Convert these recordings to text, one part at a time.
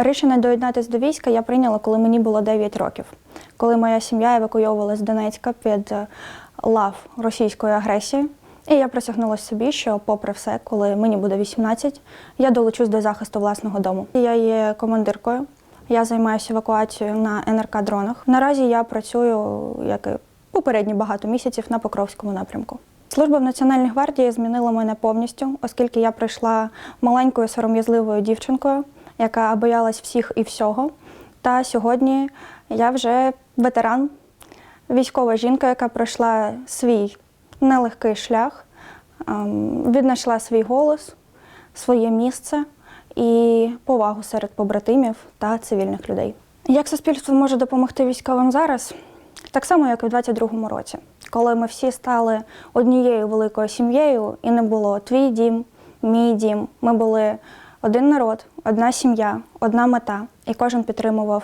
Рішення доєднатися до війська я прийняла, коли мені було 9 років, коли моя сім'я евакуйовувалась з Донецька під е, лав російської агресії. І я присягнулася собі, що, попри все, коли мені буде 18, я долучусь до захисту власного дому. Я є командиркою. Я займаюся евакуацією на НРК-дронах. Наразі я працюю, як і попередні багато місяців, на Покровському напрямку. Служба в Національній гвардії змінила мене повністю, оскільки я прийшла маленькою сором'язливою дівчинкою, яка боялась всіх і всього. Та сьогодні я вже ветеран, військова жінка, яка пройшла свій нелегкий шлях, ем, віднайшла свій голос, своє місце і повагу серед побратимів та цивільних людей. Як суспільство може допомогти військовим зараз? Так само, як і в 22-му році, коли ми всі стали однією великою сім'єю, і не було твій дім, мій дім. Ми були один народ, одна сім'я, одна мета, і кожен підтримував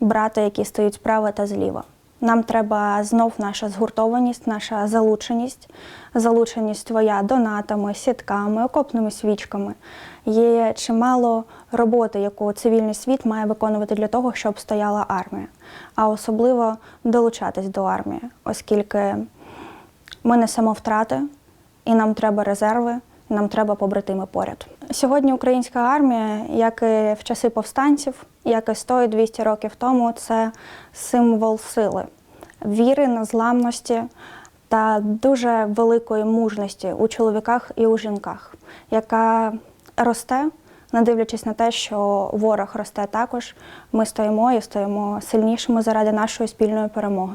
брата, які стоять справа та зліва. Нам треба знов наша згуртованість, наша залученість, залученість твоя донатами, сітками, окопними свічками. Є чимало роботи, яку цивільний світ має виконувати для того, щоб стояла армія, а особливо долучатись до армії, оскільки ми несемо втрати, і нам треба резерви, нам треба побратими поряд. Сьогодні українська армія, як і в часи повстанців, як і 100-200 років тому, це символ сили, віри, незламності та дуже великої мужності у чоловіках і у жінках, яка росте, не дивлячись на те, що ворог росте також. Ми стоїмо і стоїмо сильнішими заради нашої спільної перемоги.